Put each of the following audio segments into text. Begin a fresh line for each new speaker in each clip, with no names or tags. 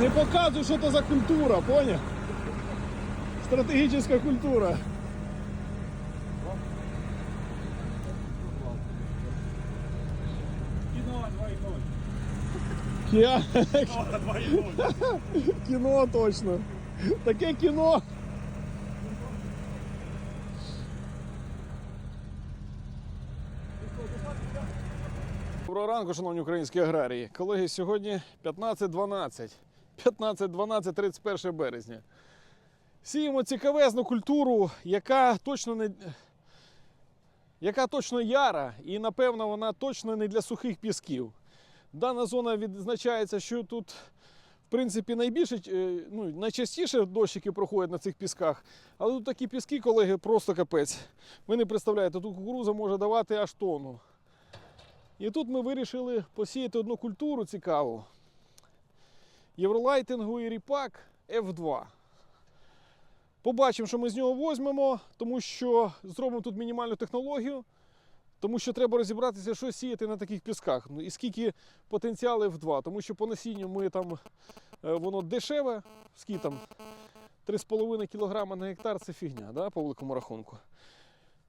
Не показуй, що це за культура, поняв? Стратегічна культура.
Кіно 2.0.
Кіа...
Кіно 2.0.
Кіно точно. Таке кіно. Доброго ранку, шановні українські аграрії. Колеги, сьогодні 15.12. 15.12, 31 березня. Сіємо цікавезну культуру, яка точно не. Яка точно яра, і напевно вона точно не для сухих пісків. Дана зона відзначається, що тут в принципі, найбільше, е, ну, найчастіше дощики проходять на цих пісках, але тут такі піски, колеги, просто капець. Ви не представляєте, тут кукуруза може давати аж тонну. І тут ми вирішили посіяти одну культуру цікаву. Євролайтинговий ріпак F2. Побачимо, що ми з нього возьмемо, тому що зробимо тут мінімальну технологію. Тому що треба розібратися, що сіяти на таких пісках. Ну і скільки потенціалів в два. Тому що по насінню ми там е, воно дешеве, скільки там 3,5 кг на гектар це фігня, да, по великому рахунку.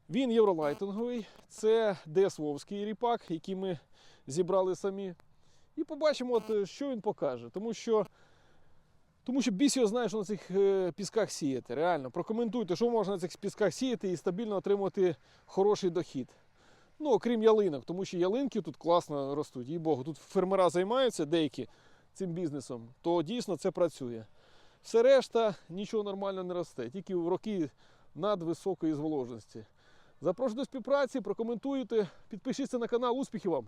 Він євролайтинговий, це ДС Вовський ріпак, який ми зібрали самі. І побачимо, от, е, що він покаже. Тому що, тому що біс його знає, що на цих е, пісках сіяти. Реально, прокоментуйте, що можна на цих пісках сіяти і стабільно отримати хороший дохід. Ну, окрім ялинок, тому що ялинки тут класно ростуть, їй Богу. Тут фермера займаються деякі цим бізнесом, то дійсно це працює. Все решта нічого нормально не росте, тільки в роки надвисокої зволожності. Запрошую до співпраці, прокоментуйте, підпишіться на канал, успіхів вам!